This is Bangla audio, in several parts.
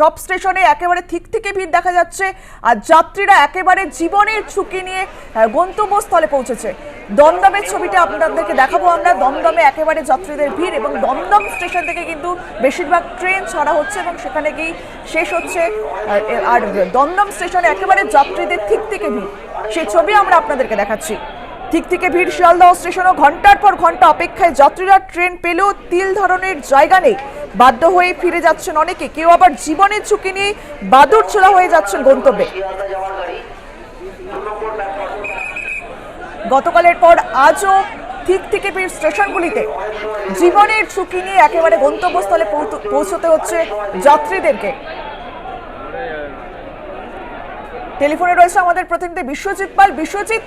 সব স্টেশনে একেবারে ঠিক থেকে ভিড় দেখা যাচ্ছে আর যাত্রীরা একেবারে জীবনের ঝুঁকি নিয়ে গন্তব্যস্থলে পৌঁছেছে। দমদমের ছবিটা আপনাদেরকে দেখাবো আমরা। দমদমে একেবারে যাত্রীদের ভিড় এবং দমদম স্টেশন থেকে কিন্তু বেশিরভাগ ট্রেন ছাড়া হচ্ছে এবং সেখানে গিয়ে শেষ হচ্ছে। আর দমদম স্টেশনে একেবারে যাত্রীদের ঠিক থেকে ভিড়। সেই ছবি আমরা আপনাদেরকে দেখাচ্ছি। ঠিক থেকে ভিড় শিয়ালদহ স্টেশনও ঘণ্টার পর ঘণ্টা অপেক্ষায় যাত্রীরা ট্রেন পেলেও তিল ধরনের জায়গা নেই। বাধ্য হয়ে ফিরে যাচ্ছেন অনেকে। কেউ আবার জীবনের ঝুঁকি নিয়ে বাদুর ছোড়া হয়ে যাচ্ছেন গন্তব্যে। গতকালের পর আজও ঠিক থেকে ফির স্টেশনগুলিতে জীবনের ঝুঁকি নিয়ে একেবারে গন্তব্যস্থলে পৌঁছ- পৌঁছতে হচ্ছে যাত্রীদেরকে। টেলিফোনে রয়েছে আমাদের প্রতিনিধি বিশ্বজিৎ পাল। বিশ্বজিৎ,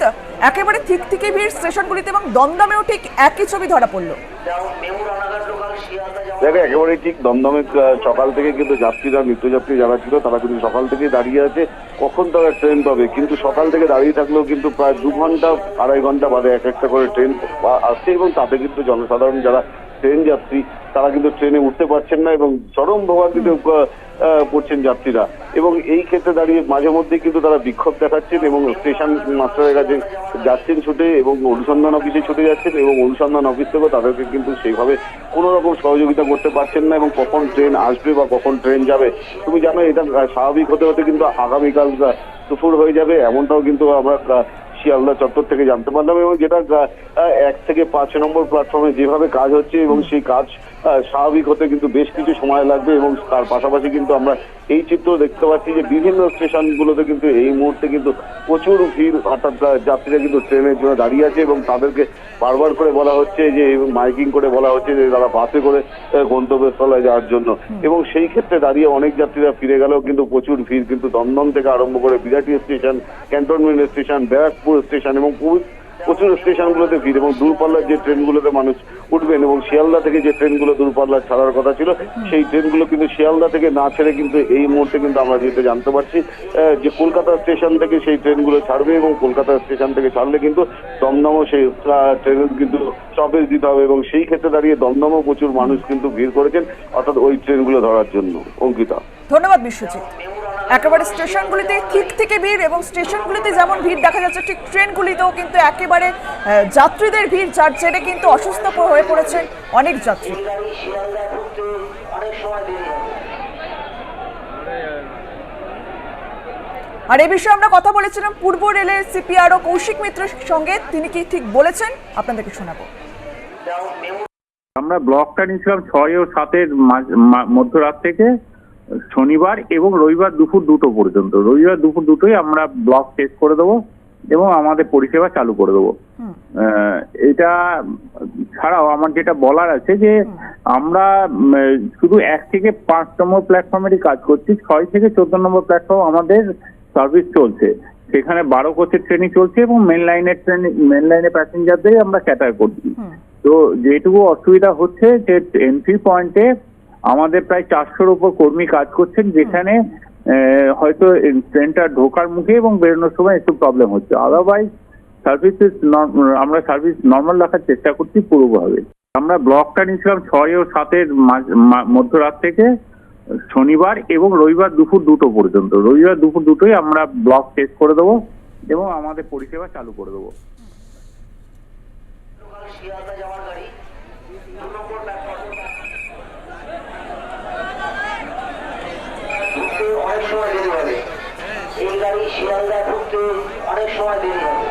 একেবারে ঠিক থেকে ভিড় স্টেশনগুলিতে এবং দমদমেও ঠিক একই ছবি ধরা পড়ল। দেখো, একেবারে ঠিক দমদমে সকাল থেকে কিন্তু যাত্রীরা নিত্যযাত্রী যারা ছিল, তারা কিন্তু সকাল থেকে দাঁড়িয়ে আছে। কখন তারা ট্রেন পাবে? কিন্তু সকাল থেকে দাঁড়িয়ে থাকলেও কিন্তু প্রায় দু ঘণ্টা, আড়াই ঘণ্টা বাদে এক একটা করে ট্রেন আসছে এবং তাতে কিন্তু জনসাধারণ যারা ট্রেন যাত্রী তারা কিন্তু ট্রেনে উঠতে পারছেন না এবং চরম ভোগান্তিতে পড়ছেন যাত্রীরা। এবং এই ক্ষেত্রে দাঁড়িয়ে মাঝে মধ্যে কিন্তু তারা বিক্ষোভ দেখাচ্ছেন এবং স্টেশন মাস্টারের কাছে যাচ্ছেন ছুটে এবং অনুসন্ধান অফিসে ছুটে যাচ্ছেন এবং অনুসন্ধান অফিস থেকেও তাদেরকে কিন্তু সেইভাবে কোনো রকম সহযোগিতা করতে পারছেন না এবং কখন ট্রেন আসবে বা কখন ট্রেন যাবে। তুমি জানো এটা স্বাভাবিক হতে হতে কিন্তু আগামীকাল দুপুর হয়ে যাবে। এমনটাও কিন্তু আমরা শিয়ালদা চত্বর থেকে জানতে পারলাম এবং যেটা এক থেকে পাঁচ নম্বর প্ল্যাটফর্মে যেভাবে কাজ হচ্ছে এবং সেই কাজ স্বাভাবিক হতে কিন্তু বেশ কিছু সময় লাগবে এবং তার পাশাপাশি কিন্তু আমরা এই চিত্র দেখতে পাচ্ছি যে বিভিন্ন স্টেশনগুলোতে কিন্তু এই মুহূর্তে কিন্তু প্রচুর ভিড় অর্থাৎ যাত্রীরা কিন্তু ট্রেনের জন্য দাঁড়িয়ে আছে এবং তাদেরকে বারবার করে বলা হচ্ছে যে মাইকিং করে বলা হচ্ছে যে তারা বাসে করে গন্তব্যস্থলে যাওয়ার জন্য। এবং সেই ক্ষেত্রে দাঁড়িয়ে অনেক যাত্রীরা ফিরে গেলেও কিন্তু প্রচুর ভিড় কিন্তু দমদম থেকে আরম্ভ করে Birati station cantonment station Barrackpore station এবং প্রচুর স্টেশনগুলোতে ভিড় এবং দূরপাল্লার যে ট্রেনগুলোতে মানুষ উঠবেন এবং শিয়ালদা থেকে যে ট্রেনগুলো দূরপাল্লার ছাড়ার কথা ছিল, সেই ট্রেনগুলো কিন্তু শিয়ালদা থেকে না ছেড়ে কিন্তু এই মুহূর্তে কিন্তু আমরা যেতে জানতে পারছি। যে কলকাতা স্টেশন থেকে সেই ট্রেনগুলো ছাড়বে এবং কলকাতা স্টেশন থেকে ছাড়লে কিন্তু দমদমও সেই ট্রেনের কিন্তু স্টপেজ দিতে হবে এবং সেই ক্ষেত্রে দাঁড়িয়ে দমদমও প্রচুর মানুষ কিন্তু ভিড় করেছেন, অর্থাৎ ওই ট্রেনগুলো ধরার জন্য। অঙ্কিতা। ধন্যবাদ বিশ্বজিৎ। একেবারে স্টেশনগুলিতে ঠিক থেকে ভিড় এবং স্টেশনগুলিতে যেমন ভিড় দেখা যাচ্ছে, ঠিক ট্রেনগুলিতেও কিন্তু একেবারে যাত্রীদের ভিড়, যার জেরে কিন্তু অসুস্থ হয়ে পড়েছেন অনেক যাত্রী। আর এ বিষয়ে আমরা কথা বলেছিলাম পূর্ব রেলের সিপিআরও কৌশিক মিত্রের সঙ্গে, তিনি কি ঠিক বলেছেন? আপনাদেরকে শোনাবো। আমরা ব্লকটা নিয়েছিলাম ছয় ও সাতের মধ্যরাত থেকে। শনিবার এবং রবিবার দুপুর দুটো পর্যন্ত। রবিবার দুপুর দুটোই আমরা ব্লক শেষ করে দেবো এবং আমাদের পরিষেবা চালু করে দেবো। এটা ছাড়াও আমার যেটা বলার আছে যে আমরা শুধু এক থেকে পাঁচ নম্বর প্ল্যাটফর্মেরই কাজ করছি ছয় থেকে চোদ্দ নম্বর প্ল্যাটফর্ম আমাদের সার্ভিস চলছে। সেখানে বারো কোচের ট্রেনিং চলছে এবং মেন লাইনের ট্রেন মেন লাইনে প্যাসেঞ্জারদের আমরা ক্যাটার করছি। তো যেটুকু অসুবিধা হচ্ছে যে এন্ট্রি পয়েন্টে আমাদের প্রায় চারশোর উপর কর্মী কাজ করছেন যেখানে হয়তো ট্রেনটা ঢোকার মুখে এবং বেরোনোর সময় একটু প্রবলেম হচ্ছে। আদারওয়াইজ সার্ভিসেস আমরা সার্ভিস নর্মাল রাখার চেষ্টা করছি পুরোভাবে আমরা ব্লকটা নিয়েছিলাম ছয় ও সাতের মাঝ- মা- মধ্যরাত থেকে শনিবার এবং রবিবার দুপুর দুটো পর্যন্ত। রবিবার দুপুর দুটোই আমরা ব্লক শেষ করে দেবো এবং আমাদের পরিষেবা চালু করে দেবো। অনেক সময় দেরি হবে এই গাড়ি শিয়ালদা ঢুকতে অনেক সময় দেরি হবে